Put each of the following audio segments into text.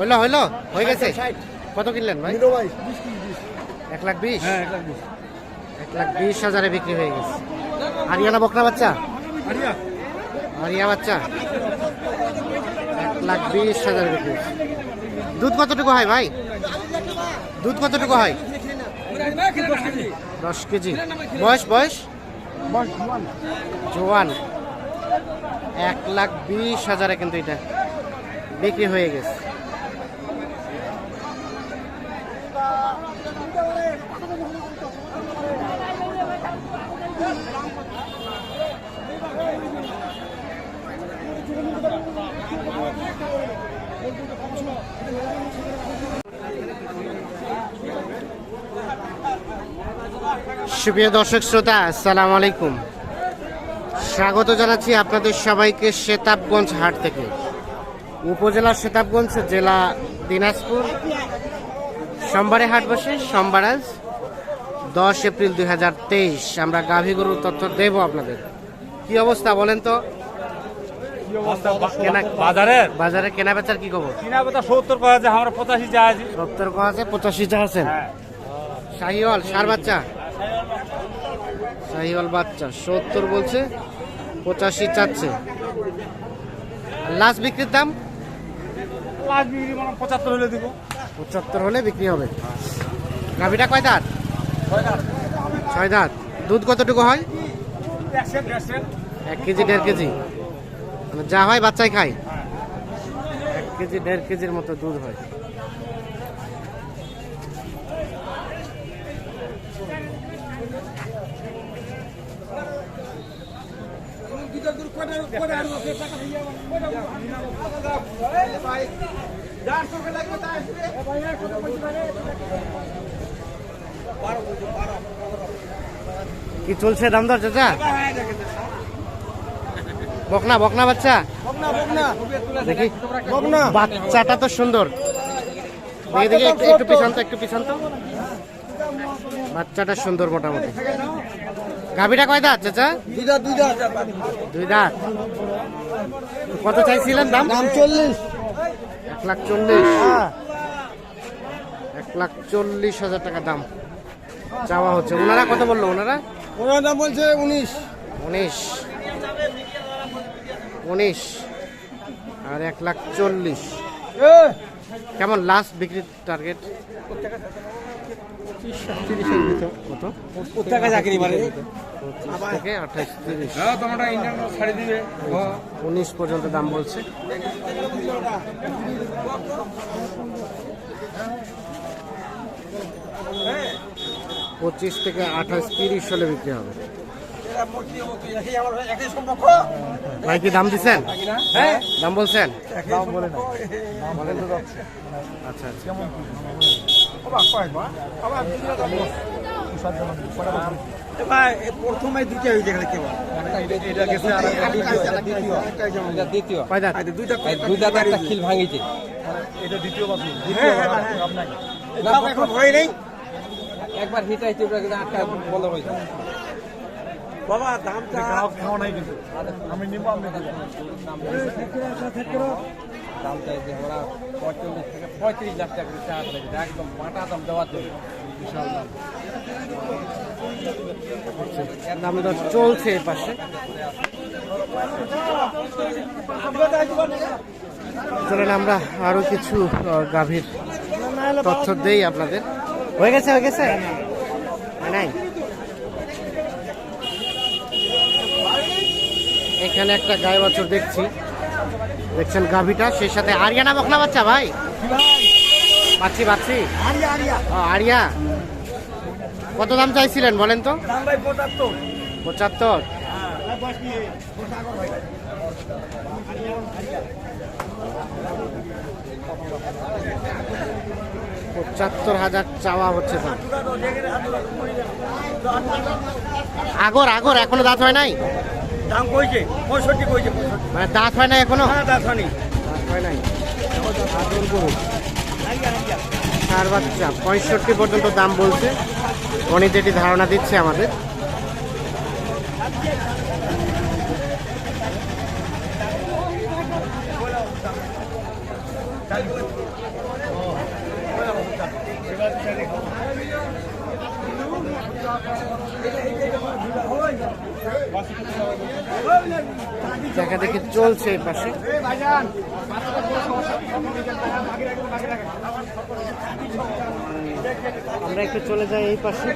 হইল হইল হয়ে গেছে। কত কিনলেন ভাই? এক লাখ বিশ? হ্যাঁ এক লাখ বিশ। এক লাখ বিশ হাজারে বিক্রি হয়ে গেছে। আরিয়ানা বকনা বাচ্চা? আরিয়া বাচ্চা? এক লাখ বিশ হাজারে বিক্রি দুধ কতটুকু হয় ভাই? দুধ কতটুকু হয়? দশ কেজি। বয়স বয়স? জোয়ান। এক লাখ বিশ হাজারে কিন্তু এটা। বিক্রি হয়ে গেছে। সুপ্রিয় দর্শক শ্রোতা, আসসালামু আলাইকুম। স্বাগত জানাচ্ছি আপনাদের সবাইকে সেতাবগঞ্জ হাট থেকে। উপজেলা সেতাবগঞ্জ জেলা দিনাজপুর সোমবারে হাট বসে সোমবার আজ দশ এপ্রিল দুই হাজার তেইশ। আমরা গাভী গরুর তথ্য দেব আপনাদের। কি অবস্থা বলেন তো? কেনা বাজারের বাজারে কেনা বেচার কি খবর? কিনা কথা সত্তর করা যায় আমরা পঁচাশি যা আছি। সত্তর কো আছে পঁচাশি চা আছেন? হ্যাঁ। শাহিওয়াল সার বাচ্চা? শাহিওয়াল বাচ্চা সত্তর বলছে পঁচাশি চাচ্ছে। লাস্ট বিক্রির দাম? বিক্রি মানে পঁচাত্তর হলে দিব। পঁচাত্তর হলে বিক্রি হবে। গাভিটা কয় দাঁত? ছয় দাঁত। দুধ কতটুকু হয়? এক কেজি দেড় কেজি। মানে যা হয় বাচ্চাই খায়। এক কেজি দেড় কেজির মতো দুধ হয়। কি চলছে দাম দর চাচা? বকনা বকনা বাচ্চা? দেখি। বাচ্চাটা তো সুন্দর। একটু একটু পিছন তো একটু পিছন তো বাচ্চাটা সুন্দর মোটামুটি। গাভিটা কয় দাঁত চাচা? দুইটা দুইটা দুই দাঁত কত চাইছিলেন দাম? দাম চল্লিশ। এক লাখ চল্লিশ। হ্যাঁ। এক লাখ চল্লিশ হাজার টাকা দাম। চাওয়া হচ্ছে। ওনারা কত বলল ওনারা? ওনার দাম বলছে উনিশ। উনিশ। উনিশ। আর এক লাখ চল্লিশ। কেমন লাস্ট বিক্রির টার্গেট পঁচিশ থেকে আঠাশ তিরিশ উনিশ পর্যন্ত দাম বলছে। পঁচিশ থেকে আঠাশ তিরিশ হলে বিক্রি হবে কি দাম দিচ্ছেন দাম বলছেন না আচ্ছা আচ্ছা প্রথমে দুইটা হয়েছে এখানে কেবল এটা গেছে আর এটা দ্বিতীয়। দুইটা দুইটা একটা খিল ভাঙিছে। এটা দ্বিতীয় বাসু এখন হয় নাই। একবার হিট আইছে ওটা কিন্তু আটকা বন্ধ হয়েছে বাবা দামটা আমি নিব আমি দাম চাইছে আমরা পঁয়তাল্লিশ থেকে পঁয়ত্রিশ লাখ টাকা করে চার্জ লাগছে একদম মাটা দাম দেওয়ার জন্য। বিশাল দাম দাম দর চলছে এই পাশে। চলেন আমরা আরও কিছু গাভীর তথ্য দেই আপনাদের। হয়ে গেছে হয়ে গেছে? নাই? এখানে একটা গায়ে বাছুর দেখছি। দেখছেন গাভীটা, সেই সাথে আরিয়া আরিয়ানা বকনা বাচ্চা ভাই? বাচ্চি বাচ্চি। আরিয়া। কত দাম চাইছিলেন বলেন তো? পঁচাত্তর। পঁচাত্তর হাজার চাওয়া হচ্ছে আগর আগর, এখনও দাঁত হয় নাই? দাম কইছে পঁয়ষট্টি কইছে। মানে দাঁত হয় নাই এখনও? হ্যাঁ দাম শুনি দাঁত হয় নাই। চার বাচ্চা পঁয়ষট্টি পর্যন্ত দাম বলছে। উনি যেটি ধারণা দিচ্ছে আমাদের। দেখা দেখি চলছে এই পাশে। আমরা একটু চলে যাই এই পাশে।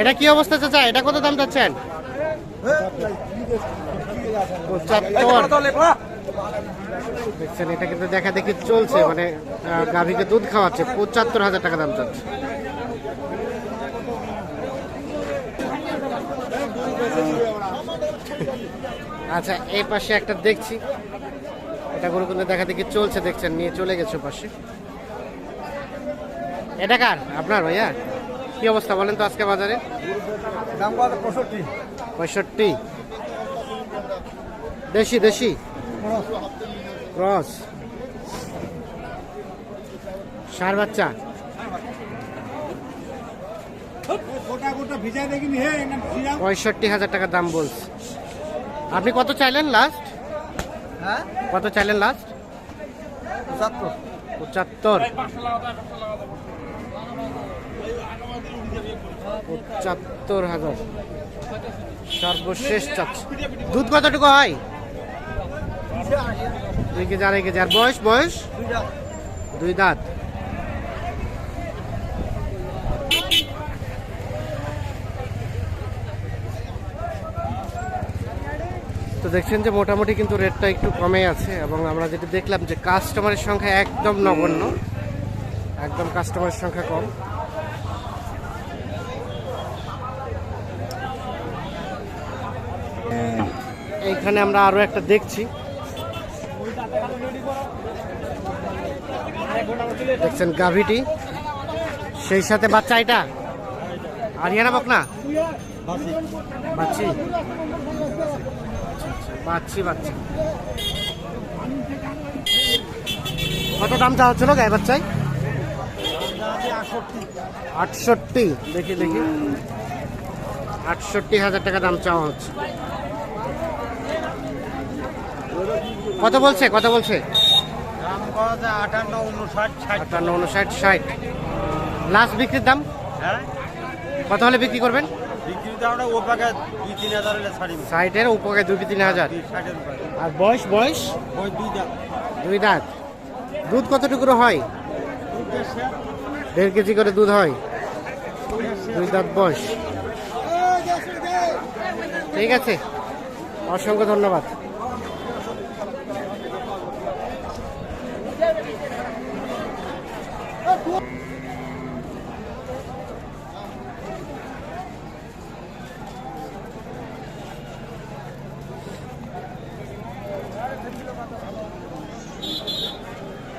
এটা কি অবস্থা চাচা? এটা কত দাম চাচ্ছেন? পঁচাত্তর। দেখছেন এটা কিন্তু দেখা দেখি চলছে মানে গাভীকে দুধ খাওয়াচ্ছে পঁচাত্তর হাজার টাকা দাম চাচ্ছে। আচ্ছা এই পাশে একটা দেখছি। এটা গরু কিন্তু দেখা দেখি চলছে দেখছেন নিয়ে চলে গেছে পাশে। এটা কার? আপনার ভাইয়া? কি অবস্থা বলেন তো আজকে বাজারে? দাম পঁয়ষট্টি। পঁয়ষট্টি। দেশি দেশি? ক্রস। সার বাচ্চা। পঁয়ষট্টি হাজার টাকা দাম বলছে। আপনি কত চাইলেন লাস্ট হ্যাঁ? কত চাইলেন লাস্ট পঁচাত্তর। পঁচাত্তর। পঁচাত্তর হাজার। সর্বশেষ চাচ্ছে। দুধ কতটুকু হয়? দুই কেজি আড়াই কেজি বয়স বয়স? দুই দাঁত। তো দেখছেন যে মোটামুটি কিন্তু রেটটা একটু কমে আছে এবং আমরা যেটা দেখলাম যে কাস্টমারের সংখ্যা একদম নগণ্য। একদম কাস্টমারের সংখ্যা কম। এইখানে আমরা আরও একটা দেখছি। দেখছেন গাভিটি। সেই সাথে বাচ্চা এটা? আরিয়ানা বকনা? বাচ্চা। কত দাম চাওয়া হচ্ছিল গায়ে বাচ্চায়? আটষট্টি। দেখি দেখি। আটষট্টি হাজার টাকা দাম চাওয়া হচ্ছে। কত বলছে কত বলছে? আটান্ন উনষাট ষাট। লাস্ট বিক্রির দাম? হ্যাঁ? কত হলে বিক্রি করবেন? ষাটের উপরে দুই তিন হাজার। আর বয়স বয়স? দুই দুই দাঁত। দুধ কতটুকু হয়? দেড় কেজি করে দুধ হয়? দুই দাঁত বয়স। ঠিক আছে। অসংখ্য ধন্যবাদ।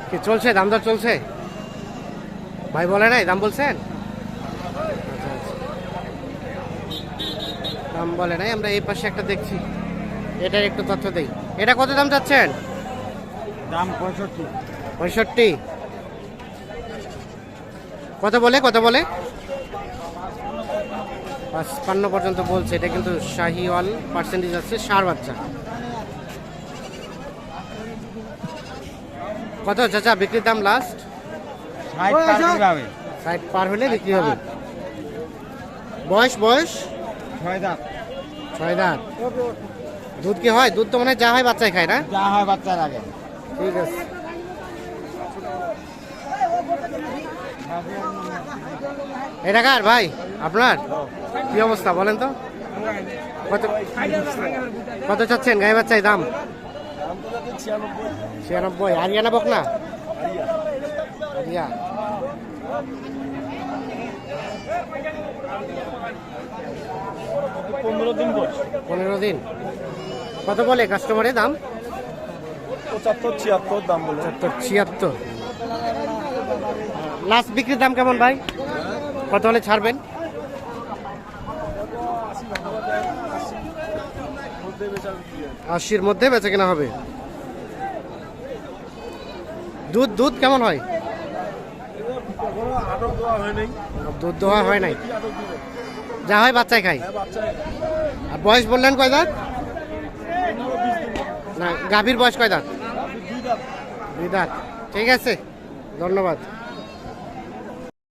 কি চলছে? দাম দর চলছে? ভাই বলে নাই? দাম বলছেন। দাম বলে নাই আমরা এই পাশে একটা দেখছি। এটার একটু তথ্য দেই। এটা কত দাম চাচ্ছেন? দাম পঁয়ষট্টি। পঁয়ষট্টি। কত বলে? কত বলে? পাঁচপান্ন পর্যন্ত বলছে। এটা কিন্তু শাহিওয়াল পার্সেন্টেজ আছে সার বাচ্চা। কত চাচা বিক্রির দাম লাস্ট ষাট পার সাইড পার হলে বিক্রি হবে। বয়স বয়স? ছয় দাম ছয় দাঁত। দুধ কি হয়? দুধ তো মনে যা হয় বাচ্চাই খায় না? যা হয় বাচ্চার আগে। ঠিক আছে। এটা কার ভাই আপনার? কি অবস্থা বলেন তো? কত কত চাচ্ছেন গায়ে বাচ্চায় দাম? ছিয়ানব্বই। আরিয়ানা বক না পনেরো দিন পনেরো দিন। কত বলে কাস্টমারের দাম? পঁচাত্তর ছিয়াত্তর দাম বলে। পঁচাত্তর ছিয়াত্তর। লাস্ট বিক্রির দাম কেমন ভাই? কত হলে ছাড়বেন? আশির মধ্যে বেচে কেনা হবে। দুধ দুধ কেমন হয়? দুধ দোয়া হয় নাই। যা হয় বাচ্চাই খাই আর বয়স বললেন কয় দাঁত? না, গাভীর বয়স কয় দাঁত? দুই দাঁত। ঠিক আছে, ধন্যবাদ।